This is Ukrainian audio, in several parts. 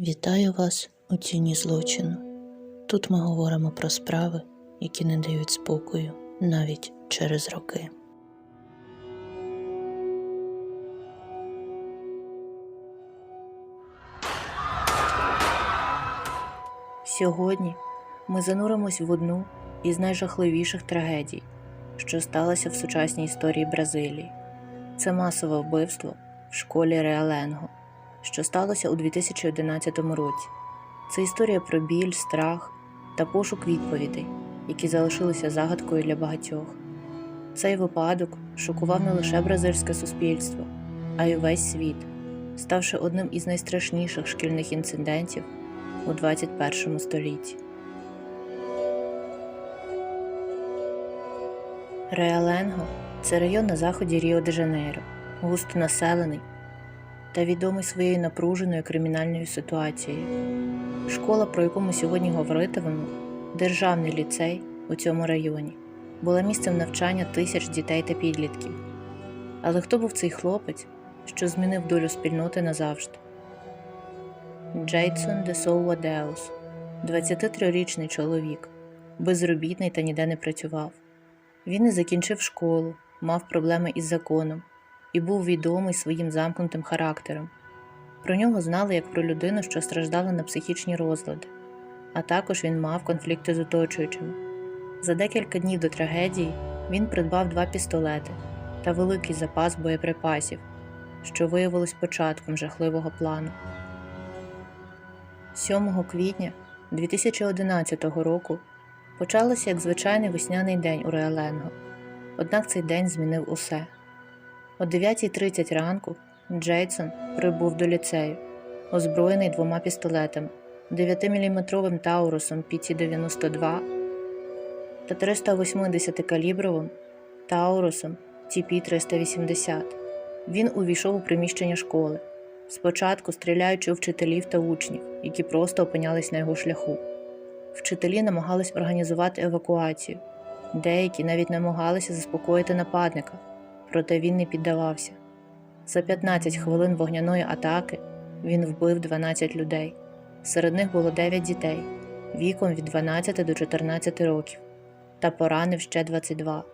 Вітаю вас у тіні злочину. Тут ми говоримо про справи, які не дають спокою навіть через роки. Сьогодні ми зануримось в одну із найжахливіших трагедій, що сталося в сучасній історії Бразилії. Це масове вбивство в школі Реаленго, що сталося у 2011 році. Це історія про біль, страх та пошук відповідей, які залишилися загадкою для багатьох. Цей випадок шокував не лише бразильське суспільство, а й увесь світ, ставши одним із найстрашніших шкільних інцидентів у 21 столітті. Реаленго це район на заході Ріо де Жанейро, густо населений та відомий своєю напруженою кримінальною ситуацією. Школа, про яку ми сьогодні говоритимемо, державний ліцей у цьому районі, була місцем навчання тисяч дітей та підлітків. Але хто був цей хлопець, що змінив долю спільноти назавжди? Джейсон де Соуа Деус, 23-річний чоловік, безробітний та ніде не працював. Він не закінчив школу, мав проблеми із законом і був відомий своїм замкнутим характером. Про нього знали як про людину, що страждала на психічні розлади, а також він мав конфлікти з оточуючими. За декілька днів до трагедії він придбав два пістолети та великий запас боєприпасів, що виявилось початком жахливого плану. 7 квітня 2011 року почалося як звичайний весняний день у Реаленго. Однак цей день змінив усе. О 9.30 ранку Джейсон прибув до ліцею, озброєний двома пістолетами 9-мм Таурусом PT-92 та 380-калібровим Таурусом TP-380. Він увійшов у приміщення школи, спочатку стріляючи у вчителів та учнів, які просто опинялись на його шляху. Вчителі намагались організувати евакуацію, деякі навіть намагалися заспокоїти нападника, проте він не піддавався. За 15 хвилин вогняної атаки він вбив 12 людей. Серед них було 9 дітей віком від 12 до 14 років та поранив ще 22.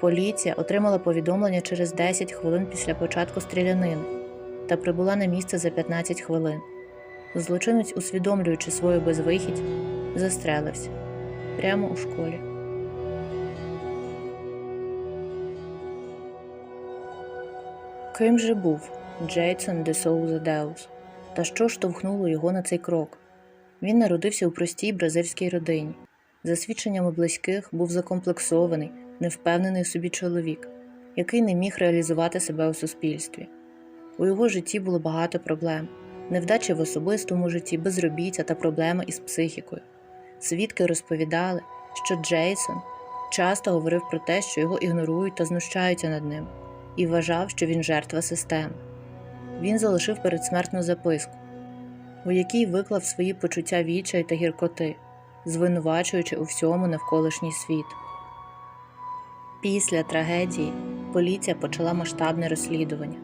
Поліція отримала повідомлення через 10 хвилин після початку стрілянини та прибула на місце за 15 хвилин. Злочинець, усвідомлюючи свою безвихідь, застрелився прямо у школі. Ким же був Джейсон де Соуза Деус? Та що штовхнуло його на цей крок? Він народився у простій бразильській родині. За свідченнями близьких, був закомплексований, невпевнений в собі чоловік, який не міг реалізувати себе у суспільстві. У його житті було багато проблем, невдачі в особистому житті, безробіття та проблеми із психікою. Свідки розповідали, що Джейсон часто говорив про те, що його ігнорують та знущаються над ним, і вважав, що він жертва системи. Він залишив передсмертну записку, у якій виклав свої почуття відчаю та гіркоти, звинувачуючи у всьому навколишній світ. Після трагедії поліція почала масштабне розслідування.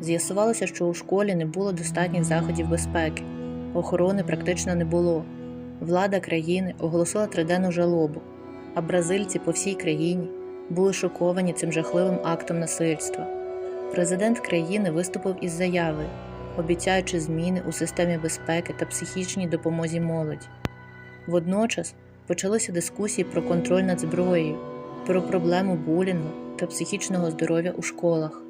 З'ясувалося, що у школі не було достатніх заходів безпеки, охорони практично не було. Влада країни оголосила триденну жалобу, а бразильці по всій країні були шоковані цим жахливим актом насильства. Президент країни виступив із заявою, обіцяючи зміни у системі безпеки та психічній допомозі молоді. Водночас почалися дискусії про контроль над зброєю, про проблему булінгу та психічного здоров'я у школах.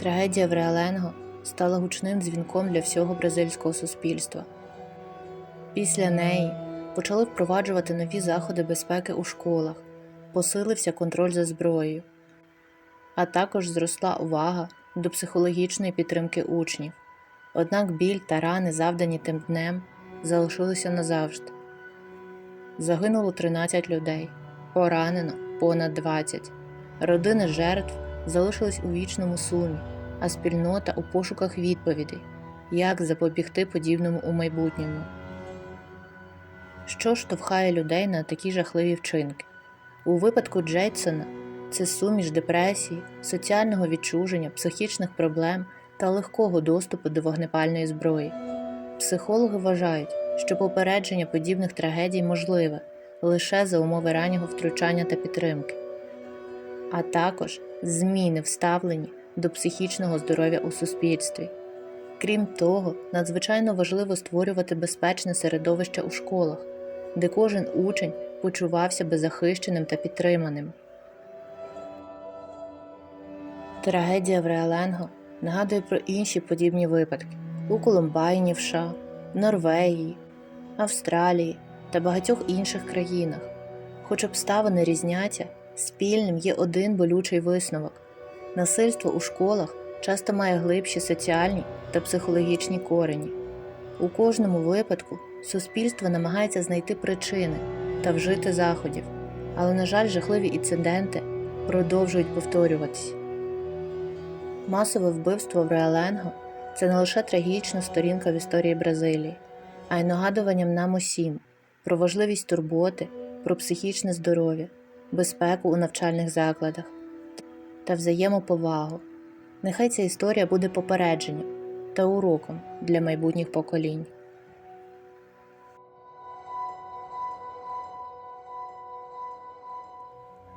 Трагедія в Реаленго стала гучним дзвінком для всього бразильського суспільства. Після неї почали впроваджувати нові заходи безпеки у школах, посилився контроль за зброєю, а також зросла увага до психологічної підтримки учнів. Однак біль та рани, завдані тим днем, залишилися назавжди. Загинуло 13 людей, поранено понад 20. Родини жертв залишились у вічному сумі, а спільнота у пошуках відповідей, як запобігти подібному у майбутньому. Що штовхає людей на такі жахливі вчинки? У випадку Джейсона це суміш депресії, соціального відчуження, психічних проблем та легкого доступу до вогнепальної зброї. Психологи вважають, що попередження подібних трагедій можливе лише за умови раннього втручання та підтримки, а також зміни в ставленні до психічного здоров'я у суспільстві. Крім того, надзвичайно важливо створювати безпечне середовище у школах, де кожен учень почувався би захищеним та підтриманим. Трагедія в Реаленго нагадує про інші подібні випадки у Колумбайні США, Норвегії, Австралії та багатьох інших країнах. Хоч обставини різняться, спільним є один болючий висновок: насильство у школах часто має глибші соціальні та психологічні корені. У кожному випадку суспільство намагається знайти причини та вжити заходів, але, на жаль, жахливі інциденти продовжують повторюватись. Масове вбивство в Реаленго це не лише трагічна сторінка в історії Бразилії, а й нагадуванням нам усім про важливість турботи, про психічне здоров'я, безпеку у навчальних закладах та взаємоповагу. Нехай ця історія буде попередженням та уроком для майбутніх поколінь.